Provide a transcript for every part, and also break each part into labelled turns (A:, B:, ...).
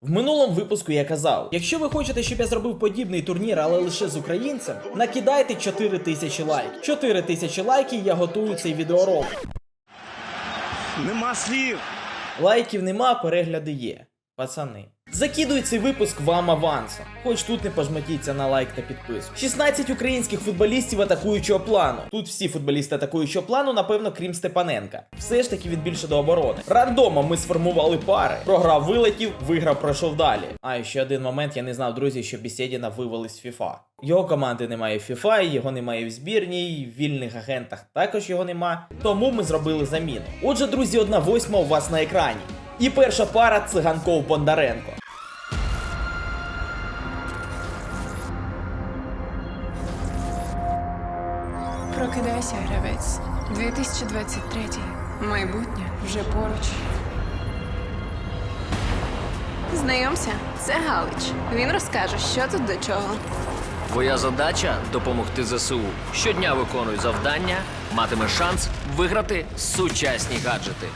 A: В минулому випуску я казав, якщо ви хочете, щоб я зробив подібний турнір, але лише з українцем, накидайте 4 тисячі лайків. 4 тисячі лайків я готую цей відеоролик.
B: Нема слів.
A: Лайків нема, перегляди є. Пацани. Закидую цей випуск вам авансом. Хоч тут не пожматіться на лайк та підписку. 16 українських футболістів атакуючого плану. Тут всі футболісти атакуючого плану, напевно, крім Степаненка. Все ж таки він більше до оборони. Рандомом ми сформували пари. Програв вилетів, виграв, пройшов далі. А ще один момент, я не знав, друзі, що Бісєдіна вивели з FIFA. Його команди немає в FIFA, його немає в збірній, в вільних агентах також його нема. Тому ми зробили заміну. Отже, друзі, одна восьма у вас на екрані. І перша пара циганков Бондаренко.
C: Прокидайся, гравець. 2023. Майбутнє вже поруч. Знайомся, це Галич. Він розкаже, що тут до чого.
D: Твоя задача допомогти ЗСУ. Щодня виконуй завдання, матиме шанс виграти сучасні гаджети.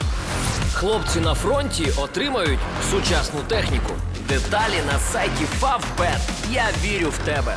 D: Хлопці на фронті отримають сучасну техніку. Деталі на сайті Favbet. Я вірю в тебе.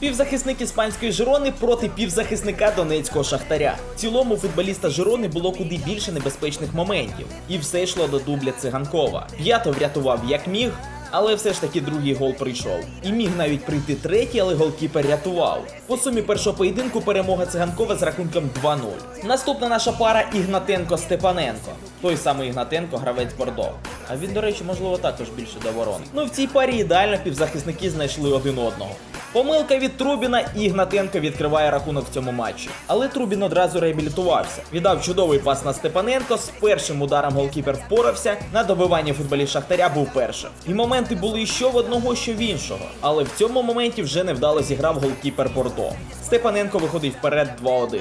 A: Півзахисник іспанської Жирони проти півзахисника донецького шахтаря. В цілому футболіста Жирони було куди більше небезпечних моментів, і все йшло до дубля циганкова. П'ято врятував як міг. Але все ж таки другий гол прийшов. І міг навіть прийти третій, але голкіпер рятував. По сумі першого поєдинку перемога циганкова з рахунком 2-0. Наступна наша пара Ігнатенко Степаненко. Той самий Ігнатенко, гравець Бордо. А він, до речі, можливо, також більше до оборони. Ну в цій парі ідеально півзахисники знайшли один одного. Помилка від Трубіна і Ігнатенко відкриває рахунок в цьому матчі. Але Трубін одразу реабілітувався. Віддав чудовий пас на Степаненко. З першим ударом голкіпер впорався. На добиванні футболіст Шахтаря був першим. І моменти були що в одного, що в іншого. Але в цьому моменті вже невдало зіграв голкіпер Бордо. Степаненко виходить вперед 2-1.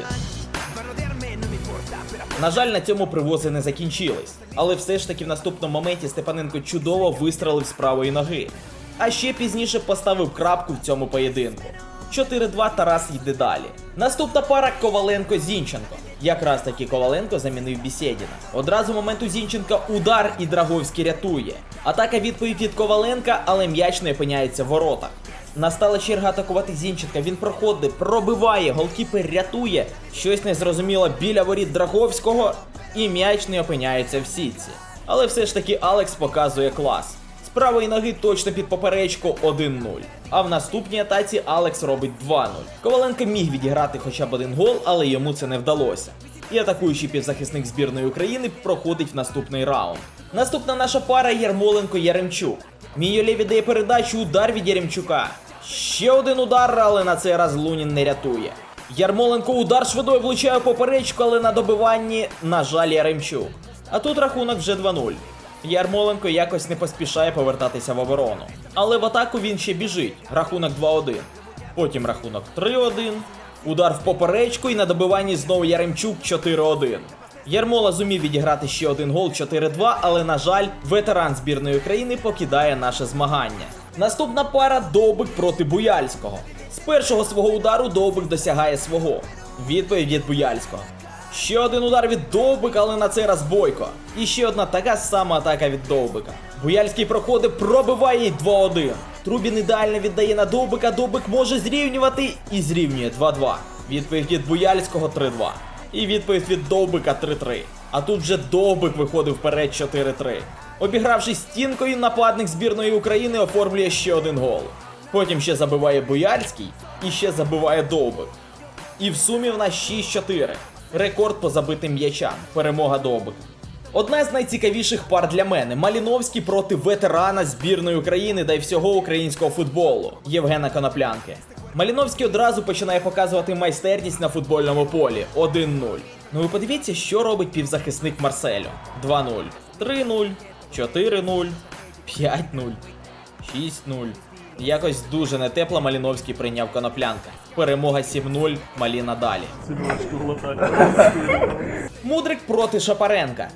A: На жаль, на цьому привози не закінчились. Але все ж таки в наступному моменті Степаненко чудово вистрелив з правої ноги. А ще пізніше поставив крапку в цьому поєдинку. 4-2 Тарас йде далі. Наступна пара Коваленко Зінченко. Якраз таки Коваленко замінив Бісєдіна. Одразу моменту Зінченка удар і Драговський рятує. Атака відповідь від Коваленка, але м'яч не опиняється в воротах. Настала черга атакувати Зінченка. Він проходить, пробиває, голкіпер рятує. Щось незрозуміло біля воріт Драговського, і м'яч не опиняється в сітці. Але все ж таки Алекс показує клас. Правої ноги точно під поперечку 1-0. А в наступній атаці Алекс робить 2-0. Коваленко міг відіграти хоча б один гол, але йому це не вдалося. І атакуючий півзахисник збірної України проходить в наступний раунд. Наступна наша пара Ярмоленко Яремчук. Мійолє віддає передачу, удар від Яремчука. Ще один удар, але на цей раз Лунін не рятує. Ярмоленко удар швидою влучає поперечку, але на добиванні, на жаль, Яремчук. А тут рахунок вже 2-0. Ярмоленко якось не поспішає повертатися в оборону. Але в атаку він ще біжить. Рахунок 2-1. Потім рахунок 3-1. Удар в поперечку і на добиванні знову Яремчук 4-1. Ярмола зумів відіграти ще один гол 4-2, але на жаль, ветеран збірної України покидає наше змагання. Наступна пара Довбик проти Буяльського. З першого свого удару Довбик досягає свого. Відповідь від Буяльського. Ще один удар від Довбика, але на цей раз Бойко. І ще одна така сама атака від Довбика. Буяльський проходить, пробиває й 2-1. Трубін ідеально віддає на Довбика, Довбик може зрівнювати і зрівнює 2-2. Відповідь від Буяльського 3-2. І відповідь від Довбика 3-3. А тут вже Довбик виходив вперед 4-3. Обігравши стінкою, нападник збірної України оформлює ще один гол. Потім ще забиває Буяльський і ще забиває Довбик. І в сумі в нас 6-4. Рекорд по забитим м'ячам. Перемога Довбика. Одна з найцікавіших пар для мене Маліновський проти ветерана збірної України та й всього українського футболу Євгена Коноплянки. Маліновський одразу починає показувати майстерність на футбольному полі 1-0. Ну ви подивіться, що робить півзахисник Марселю: 2-0, 3-0, 4-0, 5-0, 6-0. Якось дуже нетепло Маліновський прийняв коноплянка. Перемога 7-0, Маліна далі. Мудрик проти Шапаренка.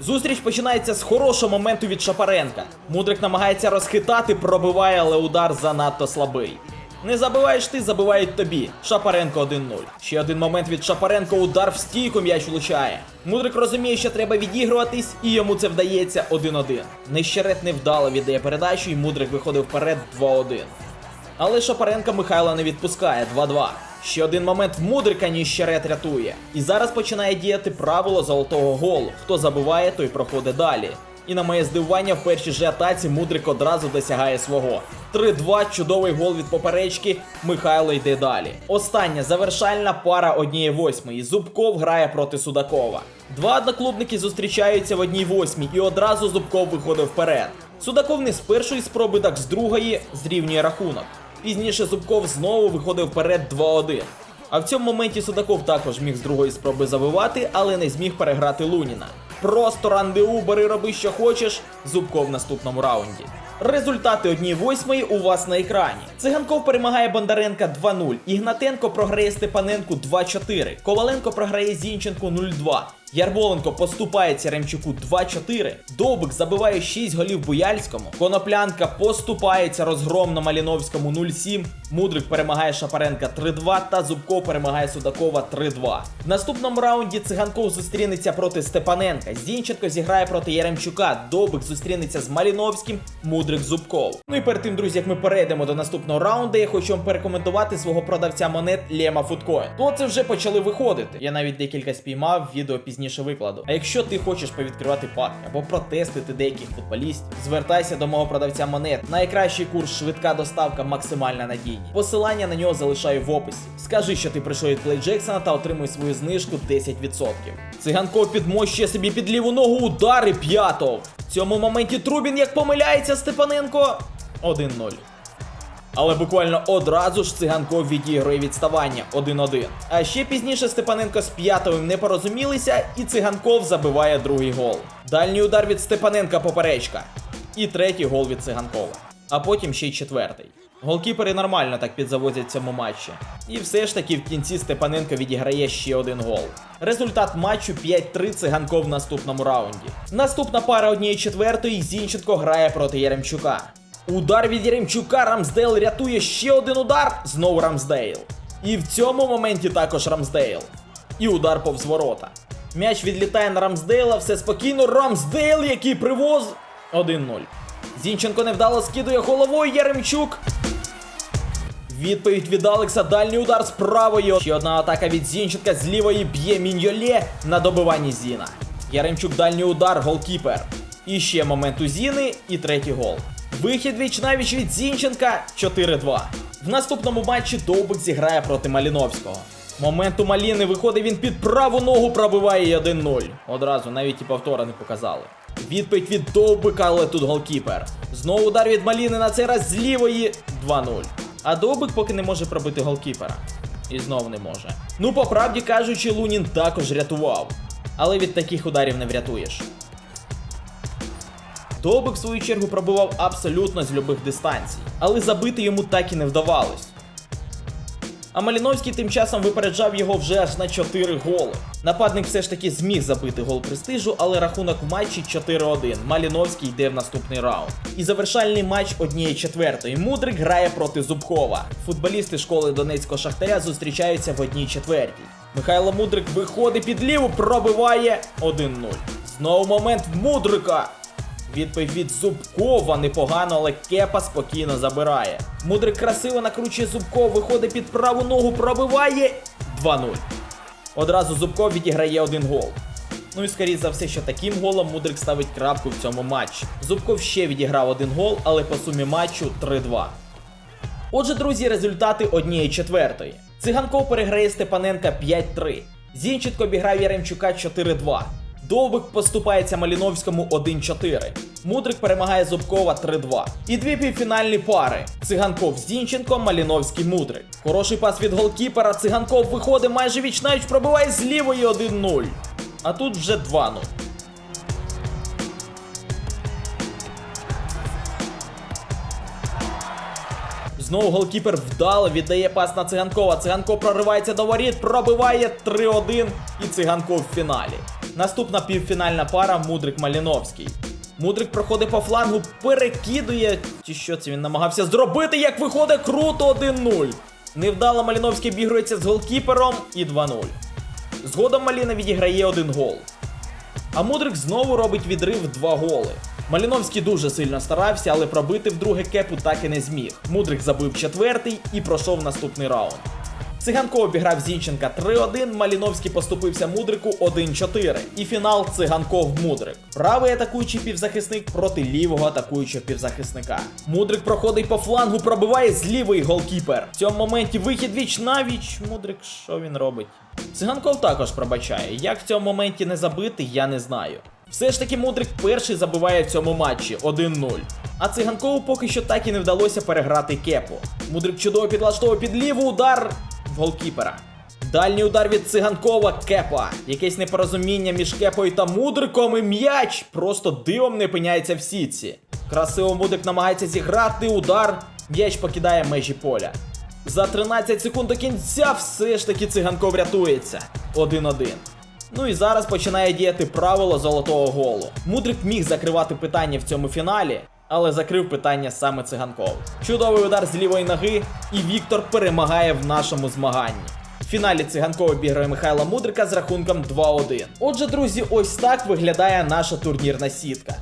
A: Зустріч починається з хорошого моменту від Шапаренка. Мудрик намагається розхитати, пробиває, але удар занадто слабий. Не забиваєш ти, забивають тобі. Шапаренко 1-0. Ще один момент від Шапаренко, удар в стійку м'яч влучає. Мудрик розуміє, що треба відігруватись, і йому це вдається 1-1. Нещерет невдало віддає передачу, і Мудрик виходив вперед 2-1. Але Шапаренка Михайла не відпускає 2-2. Ще один момент Мудрика Ніщерет рятує. І зараз починає діяти правило золотого голу. Хто забиває, той проходить далі. І на моє здивування, в першій же атаці Мудрик одразу досягає свого. 3-2, чудовий гол від поперечки. Михайло йде далі. Остання завершальна пара однієї восьмої. Зубков грає проти Судакова. Два одноклубники зустрічаються в одній восьмій, і одразу Зубков виходить вперед. Судаков не з першої спроби, так з другої зрівнює рахунок. Пізніше Зубков знову виходив вперед 2-1. А в цьому моменті Судаков також міг з другої спроби забивати, але не зміг переграти Луніна. Просто рандеу, бери роби що хочеш. Зубков в наступному раунді. Результати однієї восьмої у вас на екрані. Циганков перемагає Бондаренка 2-0. Ігнатенко програє Степаненку 2-4. Коваленко програє Зінченку 0-2. Ярболенко поступається Ремчуку 2-4. Довбик забиває 6 голів Буяльському. Коноплянка поступається розгромно Маліновському 0-7. Мудрик перемагає Шапаренка 3-2 та Зубков перемагає Судакова 3-2. В наступному раунді Циганков зустрінеться проти Степаненка. Зінченко зіграє проти Яремчука. Довбик зустрінеться з Маліновським. Мудрик Зубков. Ну і перед тим, друзі, як ми перейдемо до наступного раунду, я хочу вам порекомендувати свого продавця монет Лема Фудкоін. То це вже почали виходити. Я навіть декілька спіймав, відео пізніше викладу. А якщо ти хочеш повідкривати пак або протестити деяких футболістів, звертайся до мого продавця монет. Найкращий курс, швидка доставка, максимальна надійність. Посилання на нього залишаю в описі. Скажи, що ти прийшов від Play Джексона та отримуй свою знижку 10%. Циганков підмощує собі під ліву ногу удари п'ятов. В цьому моменті Трубін як помиляється Степаненко 1-0. Але буквально одразу ж циганков відігрує відставання 1-1. А ще пізніше Степаненко з П'ятовим не порозумілися, і циганков забиває другий гол. Дальній удар від Степаненка поперечка. І третій гол від циганкова. А потім ще й четвертий. Голкіпери нормально так підзавозять цьому матчі. І все ж таки в кінці Степаненко відіграє ще один гол. Результат матчу 5-3 циганков в наступному раунді. Наступна пара однієї четвертої Зінченко грає проти Яремчука. Удар від Яремчука Рамсдейл рятує ще один удар. Знову Рамсдейл. І в цьому моменті також Рамсдейл. І удар повз ворота. М'яч відлітає на Рамсдейла, все спокійно. Рамсдейл, який привоз. 1-0. Зінченко невдало скидує головою Яремчук. Відповідь від Алекса, дальній удар з правої. Ще одна атака від Зінченка з лівої б'є Міньолє на добиванні Зіна. Яремчук дальній удар, голкіпер. І ще момент у Зіни і третій гол. Вихід віч від Зінченка 4-2. В наступному матчі Довбик зіграє проти Маліновського. Момент у Маліни виходить він під праву ногу, пробиває і 1-0. Одразу навіть і повтора не показали. Відповідь від Довбика, але тут голкіпер. Знову удар від Маліни на цей раз з лівої 2-0. А Довбик поки не може пробити голкіпера. І знов не може. Ну, по правді кажучи, Лунін також рятував. Але від таких ударів не врятуєш. Довбик, в свою чергу, пробивав абсолютно з любих дистанцій, але забити йому так і не вдавалось. А Маліновський тим часом випереджав його вже аж на 4 голи. Нападник все ж таки зміг забити гол престижу, але рахунок в матчі 4-1. Маліновський йде в наступний раунд. І завершальний матч однієї четвертої. Мудрик грає проти Зубкова. Футболісти школи Донецького Шахтаря зустрічаються в одній четвертій. Михайло Мудрик виходить під ліву, пробиває 1-0. Знову момент Мудрика. Відповідь від Зубкова непогано, але Кепа спокійно забирає. Мудрик красиво накручує Зубков, виходить під праву ногу, пробиває 2-0. Одразу Зубков відіграє один гол. Ну і скоріше за все, що таким голом Мудрик ставить крапку в цьому матчі. Зубков ще відіграв один гол, але по сумі матчу 3-2. Отже, друзі, результати однієї четвертої. Циганков переграє Степаненка 5-3. Зінченко обіграв Яремчука 4-2. Довбик поступається Маліновському 1-4. Мудрик перемагає Зубкова 3-2. І дві півфінальні пари: Циганков Зінченко, Маліновський Мудрик. Хороший пас від голкіпера. Циганков виходить майже вічнавіч, пробиває з лівої 1-0. А тут вже 2-0. Знову голкіпер вдало віддає пас на циганкова. Циганков проривається до воріт, пробиває 3-1 і циганков в фіналі. Наступна півфінальна пара Мудрик Маліновський. Мудрик проходить по флангу, перекидує. Чи що це він намагався зробити? Як виходить круто 1-0. Невдало Маліновський обігрується з голкіпером і 2-0. Згодом Маліна відіграє один гол. А Мудрик знову робить відрив в два голи. Маліновський дуже сильно старався, але пробити вдруге кепу так і не зміг. Мудрик забив четвертий і пройшов наступний раунд. Циганков обіграв Зінченка 3-1, Маліновський поступився Мудрику 1-4. І фінал Циганков Мудрик. Правий атакуючий півзахисник проти лівого атакуючого півзахисника. Мудрик проходить по флангу, пробиває з лівий голкіпер. В цьому моменті вихід віч на віч. Мудрик, що він робить? Циганков також пробачає. Як в цьому моменті не забити, я не знаю. Все ж таки Мудрик перший забиває в цьому матчі 1-0. А циганкову поки що так і не вдалося переграти кепу. Мудрик чудово підлаштовує під ліву удар голкіпера. Дальній удар від циганкова кепа. Якесь непорозуміння між кепою та мудриком і м'яч просто дивом не опиняється в сітці. Красиво мудрик намагається зіграти удар. М'яч покидає межі поля. За 13 секунд до кінця все ж таки циганков рятується. 1-1. Ну і зараз починає діяти правило золотого голу. Мудрик міг закривати питання в цьому фіналі, але закрив питання саме циганков. Чудовий удар з лівої ноги, і Віктор перемагає в нашому змаганні. В фіналі циганков обіграє Михайла Мудрика з рахунком 2-1. Отже, друзі, ось так виглядає наша турнірна сітка.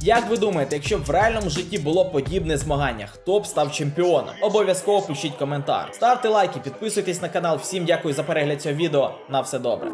A: Як ви думаєте, якщо б в реальному житті було подібне змагання, хто б став чемпіоном? Обов'язково пишіть коментар. Ставте лайки, підписуйтесь на канал. Всім дякую за перегляд цього відео. На все добре.